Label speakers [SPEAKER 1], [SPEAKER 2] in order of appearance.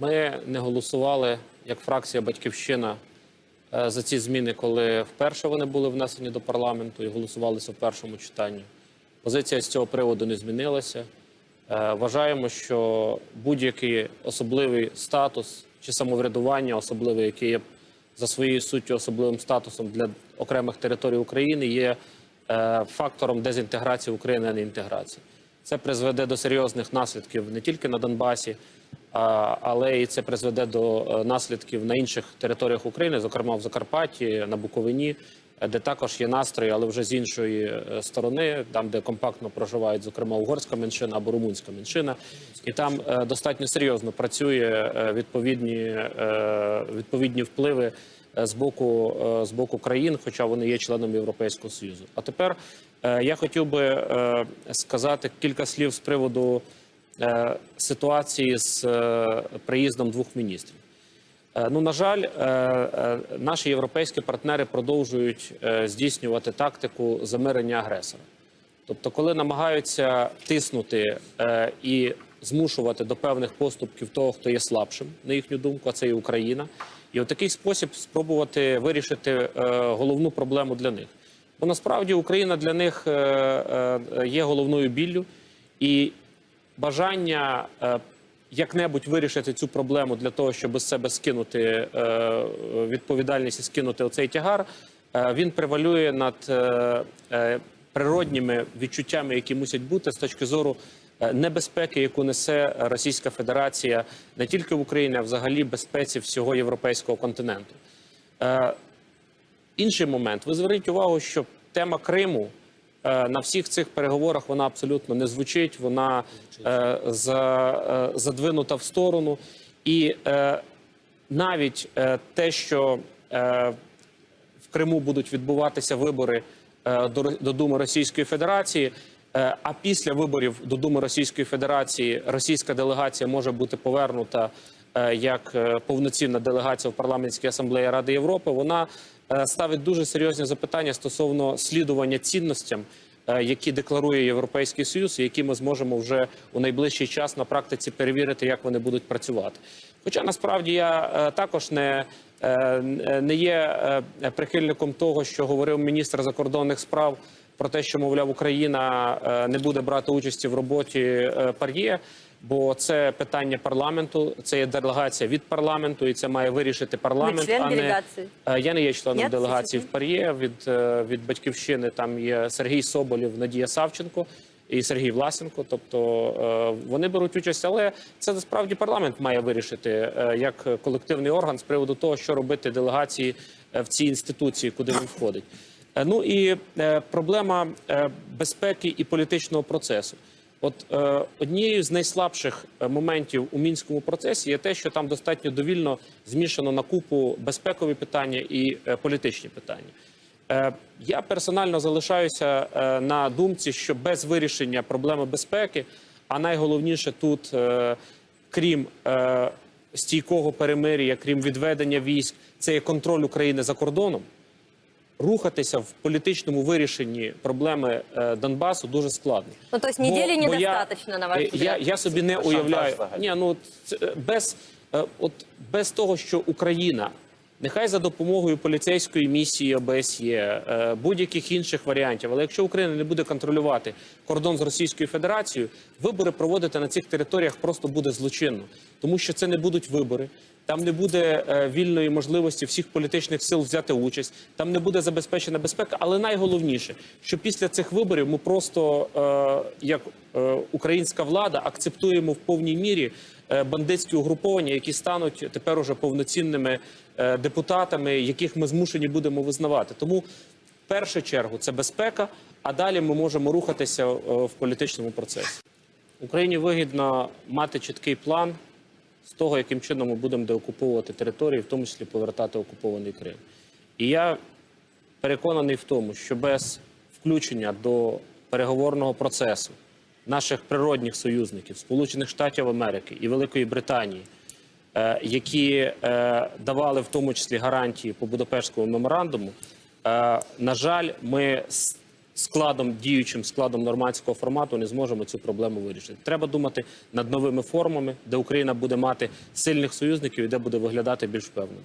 [SPEAKER 1] Ми не голосували як фракція Батьківщина е, за ці зміни, коли вперше вони були внесені до парламенту і голосувалися в першому читанні. Позиція з цього приводу не змінилася. Е, Вважаємо, що будь-який особливий статус чи самоврядування, особливе, яке є за своєю суттю особливим статусом для окремих територій України, є е, фактором дезінтеграції України, а не інтеграції. Це призведе до серйозних наслідків не тільки на Донбасі, але і це призведе до е, наслідків на інших територіях України, зокрема в Закарпатті, на Буковині, де також є настрої, але вже з іншої е, сторони, там, де компактно проживають, зокрема угорська меншина або румунська меншина, і там е, достатньо серйозно працює відповідні, відповідні впливи з боку, з боку країн, хоча вони є членами Європейського Союзу. А тепер я хотів би сказати кілька слів з приводу ситуації з е, приїздом двох міністрів. Е, Ну, на жаль, е, е, наші європейські партнери продовжують е, здійснювати тактику замирення агресора. Тобто, коли намагаються тиснути е, і змушувати до певних поступків того, хто є слабшим, на їхню думку, а це і Україна, і в такий спосіб спробувати вирішити е, головну проблему для них. Бо насправді Україна для них е, е, є головною біллю, і бажання е, як-небудь вирішити цю проблему для того, щоб з себе скинути е, відповідальність і скинути оцей тягар, е, він превалює над природніми відчуттями, які мусять бути з точки зору небезпеки, яку несе Російська Федерація не тільки в Україні, а взагалі безпеці всього європейського континенту. Е, Інший момент. Ви зверніть увагу, що тема Криму на всіх цих переговорах вона абсолютно не звучить, вона е, за, е, задвинута в сторону. І е, навіть е, те, що е, в Криму будуть відбуватися вибори е, до, до Думи Російської Федерації. е, А після виборів до Думи Російської Федерації російська делегація може бути повернута е, як е, повноцінна делегація в парламентській асамблеї Ради Європи. Вона е, ставить дуже серйозні запитання стосовно слідування цінностям, е, які декларує Європейський Союз, які ми зможемо вже у найближчий час на практиці перевірити, як вони будуть працювати. Хоча насправді я е, також не, е, не є е, прихильником того, що говорив міністр закордонних справ про те, що мовляв Україна е, не буде брати участі в роботі е, пар'є. Бо це питання парламенту, це є делегація від парламенту, і це має вирішити парламент.
[SPEAKER 2] член
[SPEAKER 1] а не
[SPEAKER 2] делегації?
[SPEAKER 1] Е, Я не є членом
[SPEAKER 2] Ні?
[SPEAKER 1] делегації в Пар'є. Від, від батьківщини там є Сергій Соболєв, Надія Савченко і Сергій Власенко. Тобто вони беруть участь, але це насправді парламент має вирішити як колективний орган з приводу того, що робити делегації в цій інституції, куди він входить. Е, Ну і е, проблема е, безпеки і політичного процесу. От однією з найслабших моментів у мінському процесі є те, що там достатньо довільно змішано на купу безпекові питання і політичні питання. Я персонально залишаюся на думці, що без вирішення проблеми безпеки, а найголовніше тут, крім стійкого перемир'я, крім відведення військ, це є контроль України за кордоном рухатися в політичному вирішенні проблеми е, Донбасу дуже складно.
[SPEAKER 2] Ну, то есть
[SPEAKER 1] Бо-
[SPEAKER 2] недели
[SPEAKER 1] я-
[SPEAKER 2] на ваш
[SPEAKER 1] е,
[SPEAKER 2] взгляд?
[SPEAKER 1] Я, я собі не уявляю. Ні, ну це, е, без, е, от, без того, що Україна. Нехай за допомогою поліцейської місії ОБСЄ, е, будь-яких інших варіантів, але якщо Україна не буде контролювати кордон з Російською Федерацією, вибори проводити на цих територіях просто буде злочинно, тому що це не будуть вибори. Там не буде е, вільної можливості всіх політичних сил взяти участь. Там не буде забезпечена безпека. Але найголовніше, що після цих виборів ми просто е, як е, українська влада акцептуємо в повній мірі бандитські угруповання, які стануть тепер уже повноцінними депутатами, яких ми змушені будемо визнавати. Тому в першу чергу це безпека, а далі ми можемо рухатися в політичному процесі. Україні вигідно мати чіткий план з того, яким чином ми будемо деокуповувати території, в тому числі повертати окупований Крим. І я переконаний в тому, що без включення до переговорного процесу наших природних союзників, Сполучених Штатів Америки і Великої Британії, е, які е, давали в тому числі гарантії по Будапештському меморандуму, е, на жаль, ми складом, діючим складом нормандського формату не зможемо цю проблему вирішити. Треба думати над новими формами, де Україна буде мати сильних союзників і де буде виглядати більш впевнено.